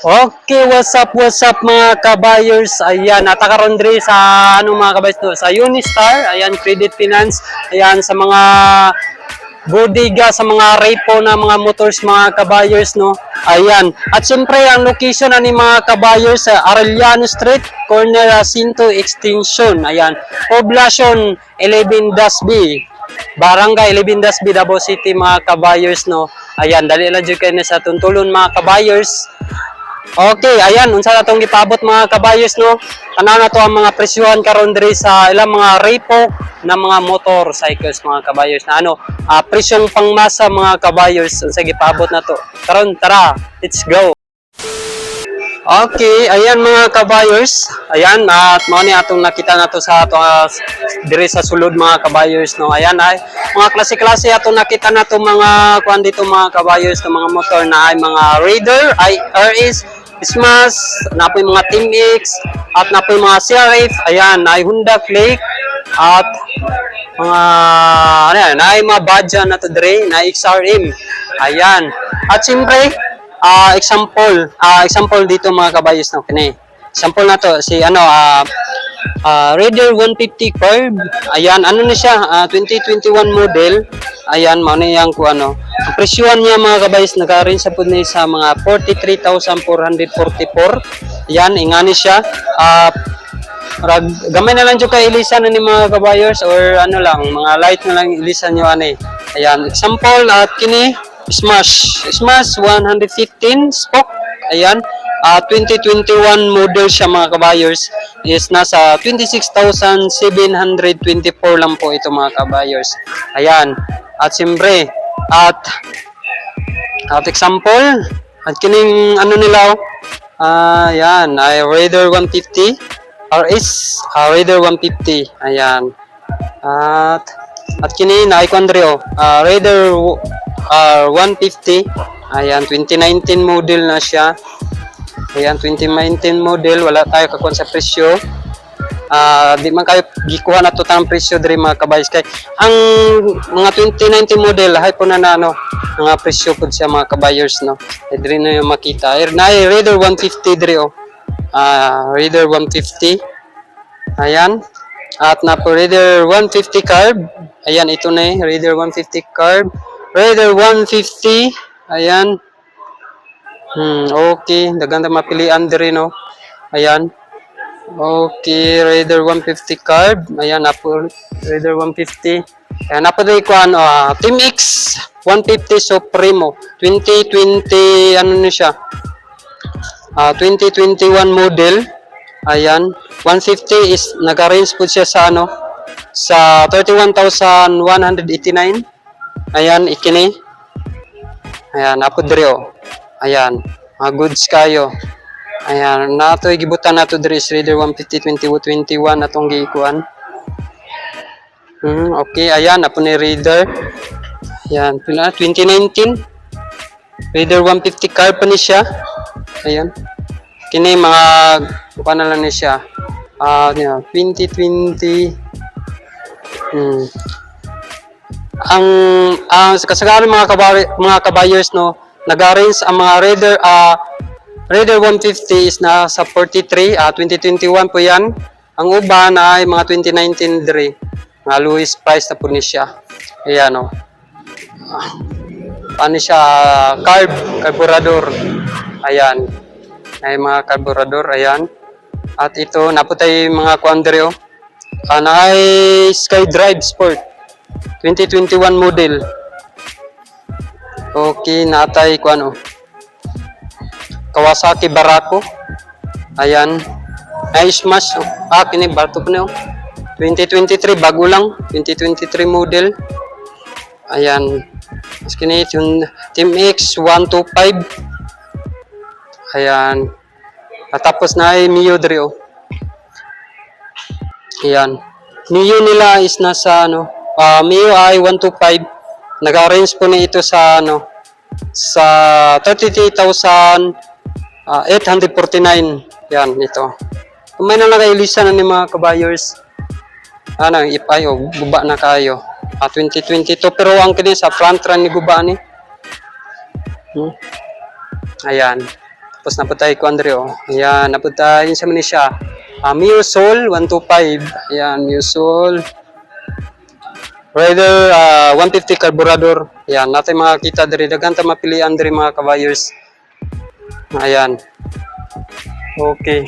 Okay, what's up, what's up mga kabayers? Ayan, natakaroon diri sa ano mga kabayers no? Sa Unistar, ayan, Credit Finance, ayan, sa mga bodega, sa mga repo na mga motors mga kabayers, no? Ayan. At siyempre, ang location ani mga kabayers sa Arellano Street, corner Jacinto Extension. Ayan. Poblacion 11 Dasby. Barangay 11 Dasby, Davao City mga kabayers, no? Ayan, dali lang kayo na sa tuntulon mga kabayers. Okay, ayan, unsa na tong gipabot mga kabayos no. Ana na to ang mga presyohan karon diri sa ilang mga repo na mga motorcycles mga kabayos na ano, ah, presyong pangmasa mga kabayos unsa gipabot na to. Karon tara, let's go. Okay, ayan mga kabayos. Ayan, at mao ni atong nakita na to sa ato ah, diri sa sulod mga kabayos no. Ayan ay mga klase-klase atong nakita na to mga kuan dito mga kabayos ng mga motor na ay mga Raider, ay RS, Smash, na po yung mga Team X, at na po yung mga CRF, ayan, na Honda Click, at mga ano yan, na ay mga Badja na to na XRM. Ayan. At siyempre, ah example, ah example dito mga kabayos no kini. Example na to si ano ah ah, Raider 150 curve. Ayan, ano na siya? ah, 2021 model. Ayan, mao na yang ko ano. Ang presyohan niya mga kabayos naka-range sa pud ni sa mga 43,444. Ayan, ingani siya. Ah Rag, gamay na lang dyan kay ilisan ni mga kabayers or ano lang, mga light na lang ilisan nyo ani. Ayan, example at kini, Smash. Smash 115 spoke. Ayan, ah 2021 model siya mga kabayers. Is nasa 26,724 lang po ito mga kabayers. Ayan, at siyempre, at at example, at kining ano nila, oh, ah yan, ay Raider 150, RS, ah, Raider 150, ayan. At, at kini na icon oh, ah, Raider ah, 150, ayan, 2019 model na siya. Ayan, 2019 model, wala tayo kakon sa presyo. Ah, di man kayo gikuha na to tang presyo diri mga kabayos. Kay ang mga 2019 model hay po na na ano mga presyo pud siya mga kabayers no? Eh, diri na yung makita. Er na eh, Raider 150 diri oh. Ah Raider 150 ayan. At na po Raider 150 carb. Ayan ito na eh Raider 150 carb. Raider 150 ayan hmm okay daganda mapilian diri no ayan Okay, Raider 150 carb. Ayan, Apple Raider 150. Ayan, Apple rin ko ano, ah, Team X 150 Supremo. 2020, ano na siya? Ah, 2021 model. Ayan, 150 is, nag-arrange po siya sa ano, sa 31,189. Ayan, ikini. Ayan, Apple rin oh. Ayan, mga goods kayo. Ayan, nato gibutan nato diri is Raider 150 2021 atong giikuan. Hmm, okay, ayan apo ni Raider. Ayan, pila 2019. Raider 150 car pa ni siya. Ayan. Kini mga kuha na lang ni siya. Ah, uh, 2020 Hmm. Ang ang kasagaran mga kabay, mga kabayers no, nag-arrange ang mga Raider ah Raider 150 is na sa 43, ah 2021 po yan. Ang uban ay mga 2019 dre. Nga Louis price na po ni siya. Ayan o. Ah, Paano siya? carb, carburador. Ayan. Ay mga carburador, ayan. At ito, naputay mga kuandre o. Ah, na ay SkyDrive Sport. 2021 model. Okay, natay ko ano. Kawasaki Barako. Ayan. Ay, smash. oh. Ah, kini bato pa niyo. 2023, bago lang. 2023 model. Ayan. Mas kini yung Team X 125. Ayan. At tapos na ay Mio diri oh. Ayan. Mio nila is nasa ano. Ah, Mio ay 125. Nag-arrange po na ito sa ano sa 33,000 Ah, 849. Yan, ito. Kung may na nakailisan na ni mga kabayers, ano, ipay o, guba na kayo. Ah, 2022. Pero ang kini sa front run ni guba ni. Hmm. Ayan. Tapos naputay ko Andre oh. Ayan, naputay yun sa man siya. Ah, Mio Soul 125. Ayan, Mio Soul. Rider ah, 150 carburetor. Ayan, natin makakita diri daghan ta mapilian diri mga kabayers. Ayan. Okay.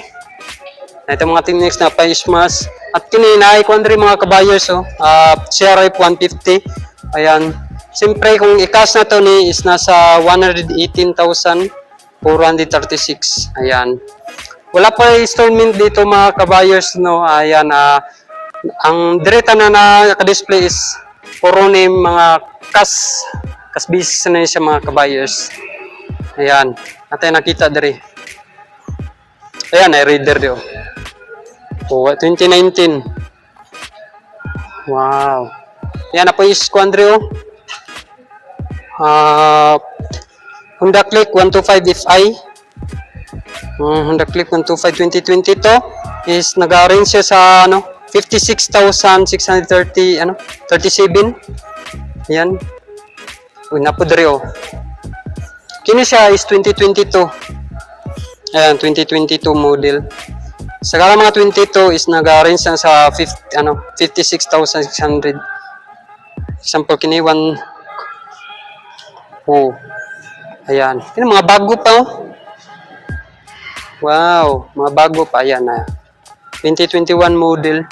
Ito mga teammates na pa Ismas. At kini ko diri mga kabayers oh. Ah, CRF 150. Ayan. Siyempre kung ikas na to ni is nasa 118,436. Ayan. Wala pa installment dito mga kabayers no. Ayan ah ang direta na naka-display is puro ni mga kas kas business na siya mga kabayers. Ayan. Natin nakita diri. Ayan, ay reader dio. Oh, 2019. Wow. Yan na po yung squandry oh. Ah, Honda Click 125 Fi. Mm, Honda Click 125 2020 to is nag-arrange siya sa ano 56,630 ano 37. Yan. Uy, napo diri oh. Kini siya is 2022. Ayan, 2022 model. Sa kala mga 22 is nag-arrange lang sa 50, ano, 56,600. Example, kini 1 Oh. Ayan. Kini mga bago pa oh. Wow, mga bago pa yan na. 2021 model.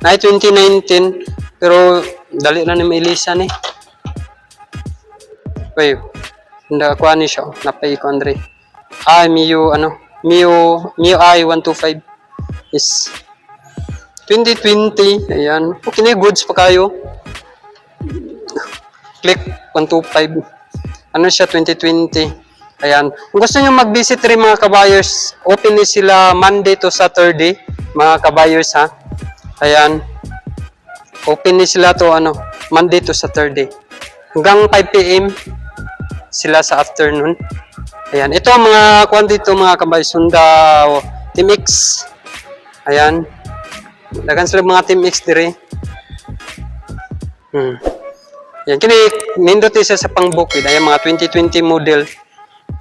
Na 2019 pero dali na ni Melissa ni. Wait. Hindi ako ano siya. Napay ko Andre. Ah, Mio ano? Mio Mio i 125 is 2020. Ayan. Okay na goods pa kayo. Click 125. Ano siya 2020. Ayan. Kung gusto niyo mag-visit rin mga kabayers, open ni sila Monday to Saturday, mga kabayers ha. Ayan. Open ni sila to ano, Monday to Saturday. Hanggang 5 p.m. sila sa afternoon. Ayan. Ito ang mga kwan dito mga kabayers, Honda Team X. Ayan. Dagan sila mga Team X dire. Hmm. Yan, kini nindot siya sa pangbukid. Ayan, mga 2020 model.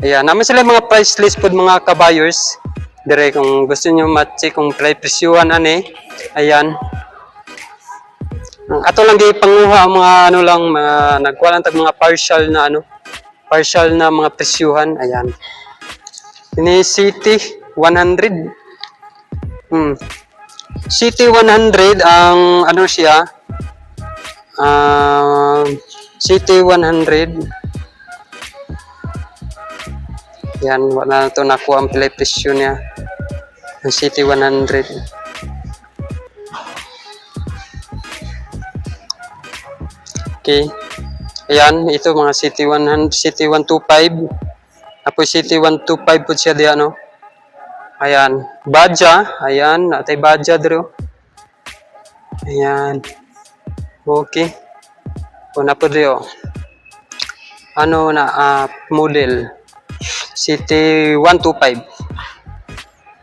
Ayan, naman sila mga price list po mga kabayers. Dire, kung gusto nyo ma-check kung try presyuhan ani. Ayan. Ato lang di panguha ang mga ano lang, mga nagkuha lang tag mga partial na ano, partial na mga presyuhan. Ayan. Ini City 100. Hmm. City 100 ang ano siya, Ah, City 100. Yan, wala na ito nakuha ang pilay presyo niya. Ang City 100. Okay. Ayan, ito mga City 100, City 125. Tapos City 125 po siya di ano. Ayan, Badja. Ayan, natay Badja dito. Ayan. Okay. Una po rin Ano na, ah, model. City 125.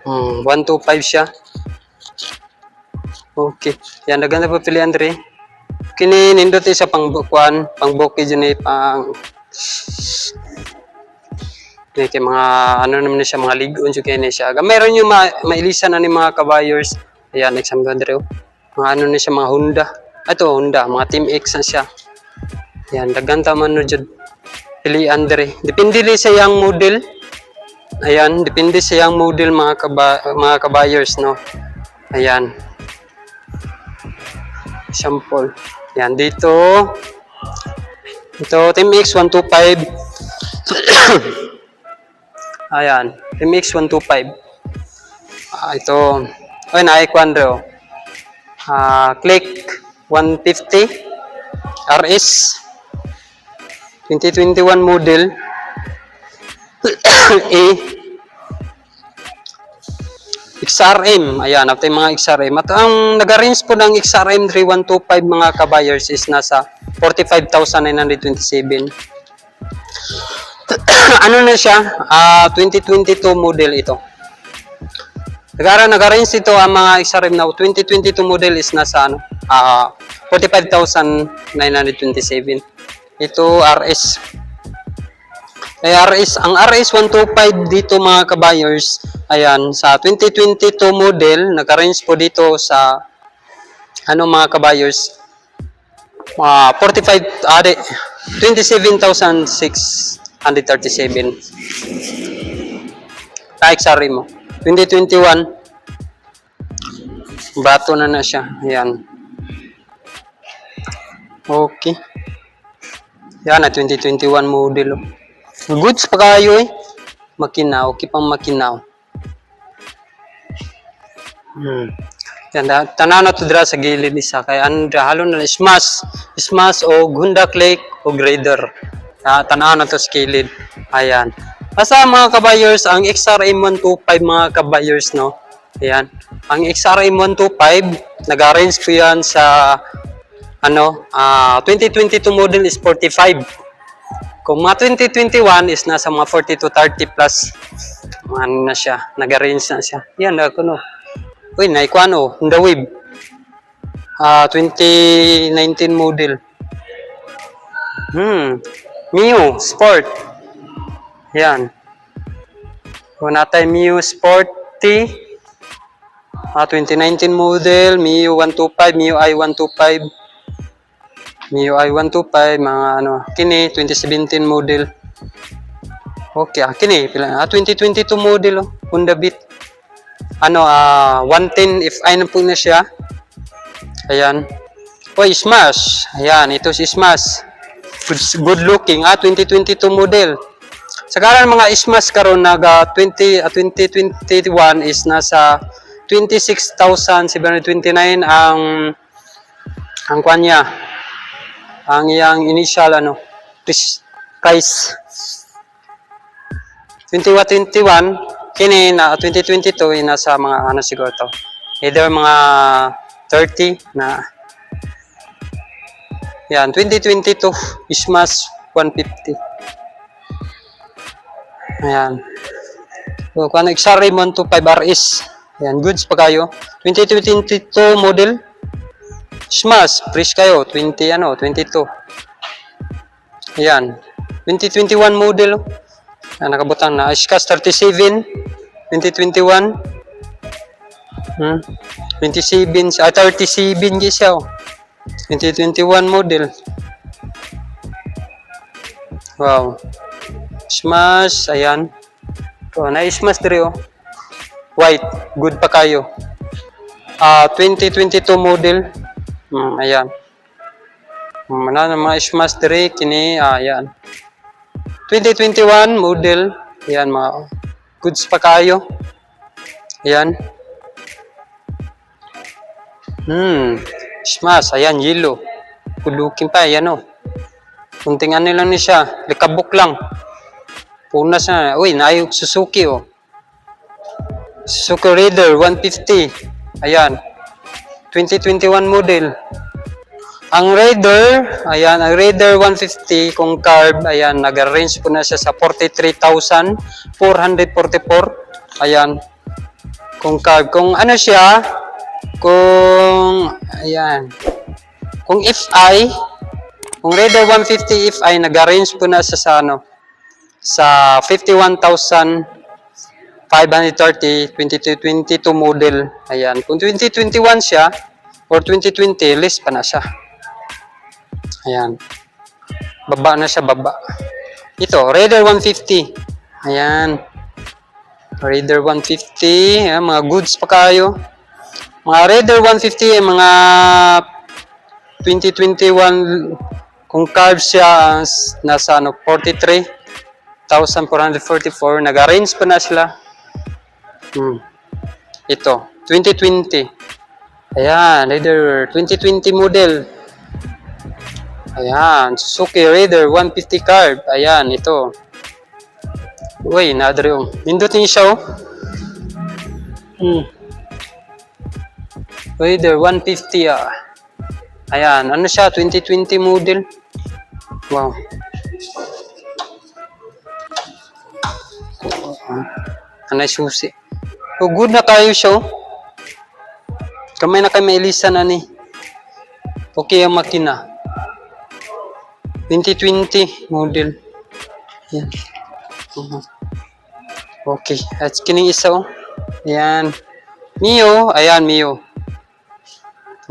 Hmm, 125 siya. Okay. Yan, naganda po pili Andre. Kini nindot sa pangbukuan, pangbuki dyan eh, pang... Yan, kay mga, ano naman na siya, mga ligon siya kaya siya. Meron yung ma mailisan na ni mga kabayers. Ayan, example Andre. oh. Mga ano na siya, mga Honda. Ito, Honda, mga Team X na siya. Yan, daganta man no jud pilian dire. Depende rin sa yang model. Ayan, depende sa yang model mga kaba, mga kabayers no. Ayan. Sample. Yan dito. Ito Team X 125. Ayan, Team X 125. Ah, ito. Ay, naikwan Ah, click 150 RS 2021 model A XRM ayan after mga XRM at ang nag-arrange po ng XRM 3125 mga kabayers is nasa 45,927 ano na siya? Ah, 2022 model ito. Nagara nag-arrange ito ang mga XRM na 2022 model is nasa ano, ah 45,927. Ito RS. Ay RS, ang RS 125 dito mga kabayers, ayan, sa 2022 model, naka-range po dito sa, ano mga kabayers, mga 45, ah, di, 27,637. Kahit sorry mo. 2021, bato na na siya. Ayan. Okay. Yan na, 2021 model. oh. Goods pa kayo eh. Makinaw, okay pang makinaw. Hmm. Yan, da- tanaw na to dira sa gilid isa. Kaya ano dira, halo na smash. Smash o Honda Click o Grader. Ah, tanaw na to sa gilid. Ayan. Basta mga kabayers, ang XRM 125 mga kabayers, no? Ayan. Ang XRM 125, nag-arrange ko yan sa ano, ah 2022 model is 45. Kung mga 2021 is nasa mga 40 to 30 plus. Ano na siya, nag-arrange na siya. Yan, ako no. Uy, naiko ano, Honda Wave. Ah, 2019 model. Hmm. Mio Sport. Yan. Kung natin Mio Sporty. Ah, 2019 model, Mio 125, Mio i 125. MIUI 125, mga ano, kini 2017 model. Okay, ah, kini pila ah, 2022 model oh, Honda Beat. Ano ah 110 if ay na po na siya. Ayan. Oy, Smash. Ayan, ito si Smash. Good, good looking ah 2022 model. Sa karan mga Smash karon naga 20 ah, 2021 is nasa 26,729 ang ang kanya ang iyang initial ano price 2021 kini na 2022 ay nasa mga ano siguro to either mga 30 na. Yan 2022 is mas 150 ayan. So kung ano XR 125 RS yan goods pa kayo. 2022 model Smash, fresh kayo, 20 ano, 22. Ayan. 2021 model. oh. Ah, nakabutang na. Ishkas 37, 2021. Hmm. 27, ah, 37 gi siya. oh. 2021 model. Wow. Smash, ayan. Oh, na-smash diri oh. White, good pa kayo. Ah, 2022 model. Hmm, ayan. Mana na mga smash diri kini ah, ayan. 2021 model. Ayan mga goods pa kayo. Ayan. Hmm. Smash, ayan yellow. Looking pa ayan oh. Kunting ano lang ni siya, likabok lang. Punas na. Uy, naayog Suzuki oh. Suzuki Raider 150. Ayan. 2021 model. Ang Raider, ayan, ang Raider 150 kung carb, ayan, nag-range po na siya sa 43,444. Ayan. Kung carb. Kung ano siya, kung, ayan, kung FI, kung Raider 150 FI, nag-range po na siya sa ano, sa 51,000 530, 2022 model. Ayan. Kung 2021 siya, or 2020, list pa na siya. Ayan. Baba na siya, baba. Ito, Raider 150. Ayan. Raider 150. Ayan, mga goods pa kayo. Mga Raider 150, ay mga 2021, kung carb siya, s- nasa ano, 43,444. Nag-arrange pa na sila. Hmm. Ito, 2020. Ayan, Raider 2020 model. Ayan, Suzuki Raider 150 carb. Ayan, ito. Uy, nadre yung. Nindot niya siya, oh. Hmm. Raider 150, ah. Ayan, ano siya, 2020 model. Wow. Anay susi. Oh, good na kayo siya. oh. Kamay na kay mailisa na ni. Okay ang makina. 2020 model. Yan. Mhm. Okay, at kining isa oh. Ayan. Mio, ayan Mio.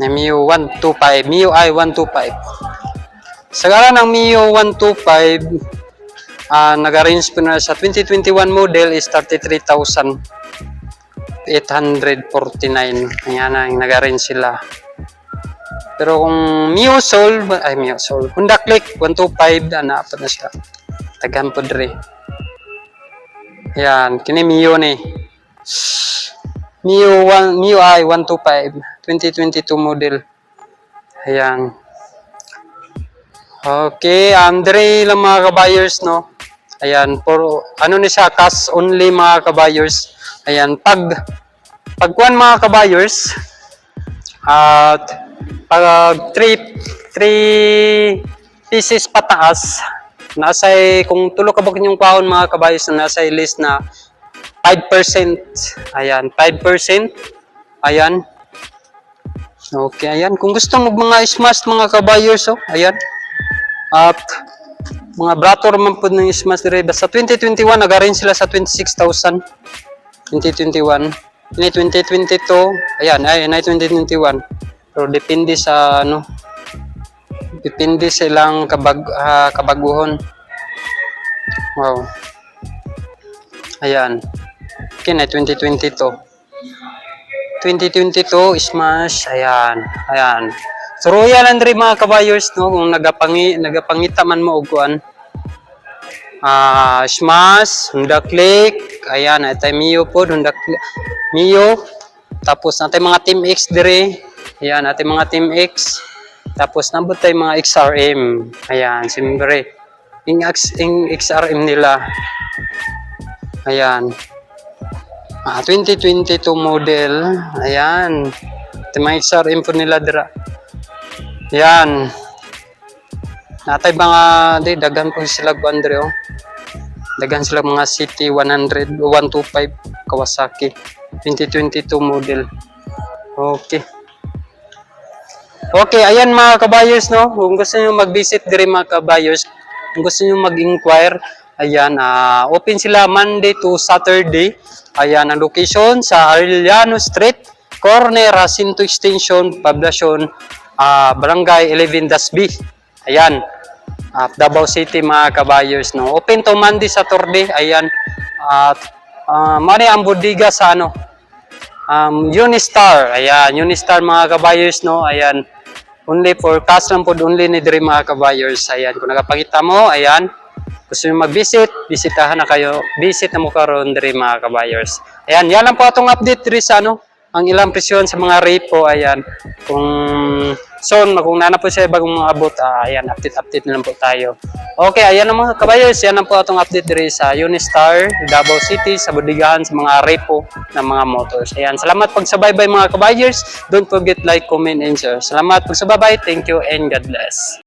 Na Mio 125, Mio i 125. Sa ngalan ng Mio 125, ah nag-arrange po na sa 2021 model is 33,849. Ayan ang nag-arrange sila. Pero kung Mio Soul, ay Mio Soul, Honda Click 125, ana pa na siya. Tagan po dre. Yan, kini Mio ni. Mio 1, Mio i 125, 2022 model. Ayan. Okay, Andre lang mga kabayers, no? Ayan, for, ano ni siya, cash only mga kabayers. Ayan, pag, pagkuhan mga kabayers, at pag 3, 3 pieces pataas, nasa kung tulo ka ba yung kaon mga kabayos na nasa list na 5%. Ayan, 5%. Ayan. Okay, ayan. Kung gusto mo mga smash mga kabayos, oh, ayan. At mga brator man po ng smash dire. Sa 2021, nag-arrange sila sa 26,000. 2021. Ini 2022, ayan, ay 2021. Pero depende sa ano, depende sa ilang kabag, ah, kabaguhon. Wow. Ayan. Okay na, 2022. 2022, Smash. Ayan. Ayan. So, Royal Andre mga kabayers, no? Kung nagapangi, nagapangita man mo og kuan. Ah, Smash, Honda Click. Ayan, ito Mio po, Honda. Mio. Tapos natin mga Team X dire. Ayan, natin mga Team X. Tapos nabot tayo mga XRM. Ayan, siyempre. Yung, yung XRM nila. Ayan. Ah, 2022 model. Ayan. Ito mga XRM po nila dira. Ayan. Natay mga, di, dagan po sila ko Andre, oh. Dagan sila mga City 100, 125 Kawasaki. 2022 model. Okay. Okay, ayan mga kabayers, no? Kung gusto nyo mag-visit dire mga kabayers, kung gusto nyo mag-inquire, ayan, ah, open sila Monday to Saturday. Ayan, ang location sa Arellano Street, corner Jacinto Extension, Poblacion, ah, Barangay 11 Dasby. Ayan, ah, Davao City mga kabayers, no? Open to Monday, Saturday, ayan. At, uh, mari ang bodega sa ano, um, Unistar. Ayan, Unistar mga kabayers, no? Ayan. Only for cash lang po, only ni Dre mga kabayers. Ayan, kung nakapakita mo, ayan. Gusto nyo mag-visit, bisitahan na kayo. Visit na mo karon Dre mga kabayers. Ayan, yan lang po atong update Dre sa ano, ang ilang presyon sa mga rate po. Ayan, kung soon, kung nana po siya bagong abot, ah, ayan, update-update na lang po tayo. Okay, ayan ang mga kabayers, yan lang po atong update Dre sa Unistar, Davao City, sa Budigan, sa mga repo ng mga motors. Ayan, salamat pagsabaybay mga kabayers. Don't forget like, comment, and share. Salamat pagsabaybay. Thank you and God bless.